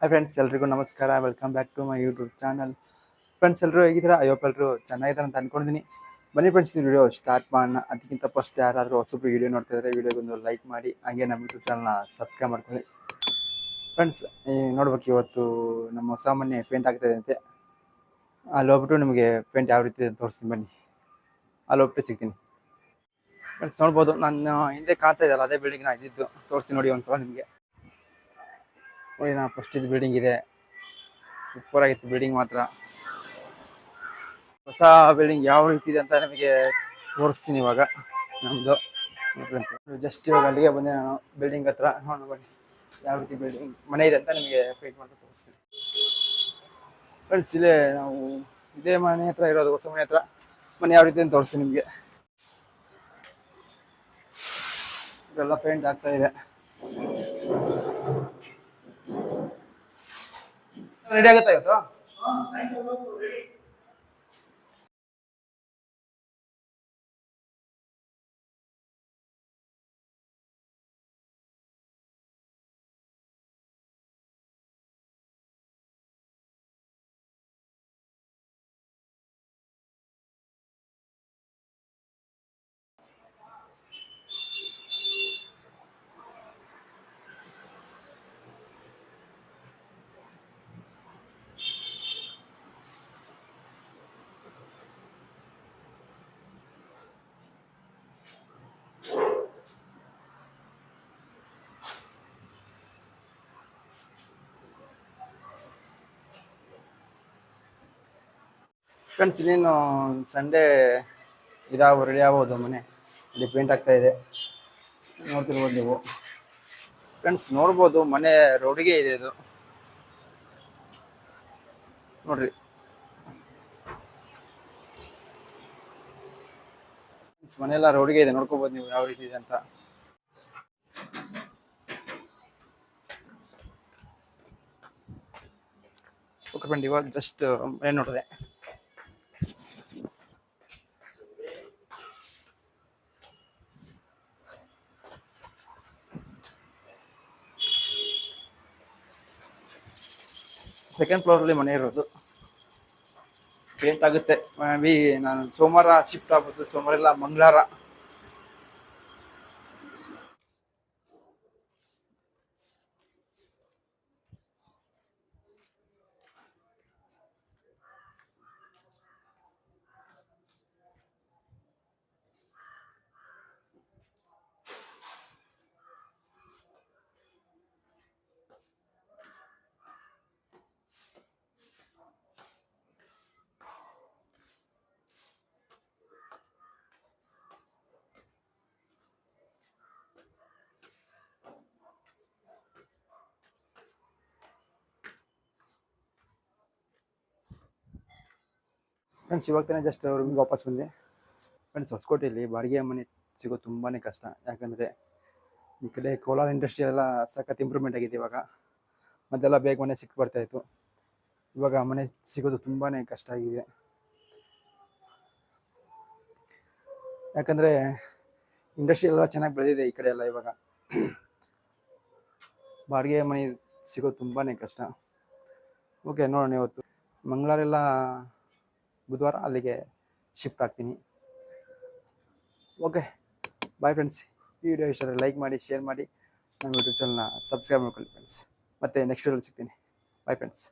Hi friends ಎಲ್ರಿಗೂ ನಮಸ್ಕಾರ. Welcome back to my YouTube channel friends ಎಲ್ಲರೂ ಹೇಗಿದ್ದೀರಾ? ಅಯ್ಯಪ್ಪ ಎಲ್ಲರೂ ಚೆನ್ನಾಗಿದ್ದಾರೆ ಅಂತ ಅಂದ್ಕೊಂಡಿದ್ದೀನಿ ಬನ್ನಿ ಫ್ರೆಂಡ್ಸ್ ಈ ವಿಡಿಯೋ ಸ್ಟಾರ್ಟ್ ಮಾಡೋಣ. ಅದಕ್ಕಿಂತ ಫಸ್ಟ್ ಯಾರಾದರೂ ಹೊಸಬ್ರು ವೀಡಿಯೋ ನೋಡ್ತಾ ಇದ್ದಾರೆ ವಿಡಿಯೋಗೊಂದು ಲೈಕ್ ಮಾಡಿ, ಹಾಗೆ ನಮ್ಮ ಯೂಟ್ಯೂಬ್ ಚಾನಲ್ನ ಸಬ್ಸ್ಕ್ರೈಬ್ ಮಾಡ್ಕೊಳ್ಳಿ. ಫ್ರೆಂಡ್ಸ್ ನೋಡ್ಬೇಕು, ಇವತ್ತು ನಮ್ಮ ಹೊಸ ಮನೆ ಪೇಂಟ್ ಆಗ್ತಾಯಿದೆ ಅಂತೆ. ಅಲ್ಲಿ ಹೋಗ್ಬಿಟ್ಟು ನಿಮಗೆ ಪೇಂಟ್ ಯಾವ ರೀತಿ ಇದೆ ತೋರಿಸ್ತೀನಿ. ಬನ್ನಿ. ಅಲ್ಲಿ ಹೋಗ್ಬಿಟ್ಟು ಸಿಗ್ತೀನಿ. ಫ್ರೆಂಡ್ಸ್ ನೋಡ್ಬೋದು, ನಾನು ಹಿಂದೆ ಕಾಣ್ತಾ ಇದ್ದಲ್ಲ ಅದೇ ಬಿಲ್ಡಿಂಗ್ ನಾ ಇದ್ದಿದ್ದು ತೋರಿಸ್ತೀನಿ ನೋಡಿ ಒಂದು ಸಲ ನಿಮಗೆ. ನೋಡಿ ನಾ ಫಸ್ಟ್ ಇದು ಬಿಲ್ಡಿಂಗ್ ಇದೆ. ಸೂಪರ್ ಆಗಿತ್ತು ಬಿಲ್ಡಿಂಗ್ ಮಾತ್ರ. ಹೊಸ ಬಿಲ್ಡಿಂಗ್ ಯಾವ ರೀತಿ ಇದೆ ಅಂತ ನಿಮಗೆ ತೋರಿಸ್ತೀನಿ ಇವಾಗ. ನಮ್ಮದು ಜಸ್ಟ್ ಇವಾಗ ಅಲ್ಲಿಗೆ ಬಂದೆ ನಾನು ಬಿಲ್ಡಿಂಗ್ ಹತ್ರ. ನೋಡೋಣ ಬನ್ನಿ. ಯಾವ ರೀತಿ ಬಿಲ್ಡಿಂಗ್ ಮನೆ ಇದೆ ಅಂತ ನಿಮಗೆ ಪೇಂಟ್ ಮಾಡ್ಕೊಂಡು ತೋರಿಸ್ತೀನಿ. ಫ್ರೆಂಡ್ಸ್ ಇಲ್ಲೇ ನಾವು ಇದೇ ಮನೆ ಹತ್ರ ಇರೋದು, ಹೊಸ ಮನೆ ಹತ್ರ. ಮನೆ ಯಾವ ರೀತಿ ಅಂತ ತೋರಿಸ್ತೀನಿ ನಿಮಗೆ. ಇದೆಲ್ಲ ಪೇಂಟ್ ಆಗ್ತಾ ಇದೆ. ರೆಡಿ ಆಗುತ್ತಾ ಇವತ್ತು ಫ್ರೆಂಡ್ಸ್ ಇನ್ನೇನು ಸಂಡೇ ಇದಾಗ ರೆಡಿ ಆಗ್ಬೋದು ಮನೆ. ಇಲ್ಲಿ ಪೇಂಟ್ ಆಗ್ತಾ ಇದೆ. ನೋಡ್ತಿರ್ಬೋದು ನೀವು. ಫ್ರೆಂಡ್ಸ್ ನೋಡ್ಬೋದು. ಮನೆ ರೋಡಿಗೆ ಇದೆ ಇದು. ನೋಡ್ರಿ. ಮನೆ ಮನೆಯೆಲ್ಲ ರೋಡಿಗೆ ಇದೆ. ನೋಡ್ಕೋಬೋದು ನೀವು ಯಾವ ರೀತಿ ಇದೆ ಅಂತ. ಓಕೆ ಫ್ರೆಂಡ್ ಇವಾಗ ಜಸ್ಟ್ ಮನೆ ನೋಡಿದೆ? ಸೆಕೆಂಡ್ ಫ್ಲೋರಲ್ಲಿ ಮನೆ ಇರೋದು. ಪೇಂಟ್ ಆಗುತ್ತೆ. ಬಿ ನಾನು ಸೋಮವಾರ ಶಿಫ್ಟ್ ಆಗ್ಬೋದು. ಸೋಮವಾರ ಇಲ್ಲ ಮಂಗಳವಾರ. ಫ್ರೆಂಡ್ಸ್ ಇವಾಗ ತಾನೇ ಜಸ್ಟ್ ರೂಮಿಗೆ ವಾಪಸ್ ಬಂದೆ. ಫ್ರೆಂಡ್ಸ್ ಹೊಸಕೋಟೆಯಲ್ಲಿ ಬಾಡಿಗೆ ಮನೆ ಸಿಗೋದು ತುಂಬಾ ಕಷ್ಟ. ಯಾಕಂದರೆ ಈ ಕಡೆ ಕೋಲಾರ ಇಂಡಸ್ಟ್ರಿ ಎಲ್ಲ ಸಖತ್ ಇಂಪ್ರೂವ್ಮೆಂಟ್ ಆಗಿದೆ ಇವಾಗ. ಮೊದಲೆಲ್ಲ ಬೇಗ ಮನೆ ಸಿಕ್ಕಿ ಬರ್ತಾಯಿತ್ತು ಇವಾಗ ಮನೆ ಸಿಗೋದು ತುಂಬಾ ಕಷ್ಟ ಆಗಿದೆ. ಯಾಕಂದರೆ ಇಂಡಸ್ಟ್ರಿ ಎಲ್ಲ ಚೆನ್ನಾಗಿ ಬೆಳೆದಿದೆ ಈ ಕಡೆ ಎಲ್ಲ ಇವಾಗ. ಬಾಡಿಗೆ ಮನೆ ಸಿಗೋದು ತುಂಬಾ ಕಷ್ಟ. ಓಕೆ ನೋಡೋಣ ಇವತ್ತು. ಮಂಗಳವಾರ ಎಲ್ಲ ಬುಧವಾರ ಅಲ್ಲಿಗೆ ಶಿಫ್ಟ್ ಆಗ್ತೀನಿ. ಓಕೆ ಬಾಯ್ ಫ್ರೆಂಡ್ಸ್ ಈ ವಿಡಿಯೋ ಇಷ್ಟ ಲೈಕ್ ಮಾಡಿ ಶೇರ್ ಮಾಡಿ. ನಮ್ಮ ಯೂಟ್ಯೂಬ್ ಚಾನಲ್ನ ಸಬ್ಸ್ಕ್ರೈಬ್ ಮಾಡ್ಕೊಳ್ಳಿ ಫ್ರೆಂಡ್ಸ್ ಮತ್ತೆ ನೆಕ್ಸ್ಟ್ ವೀಡಿಯೋ ಸಿಗ್ತೀನಿ. Bye friends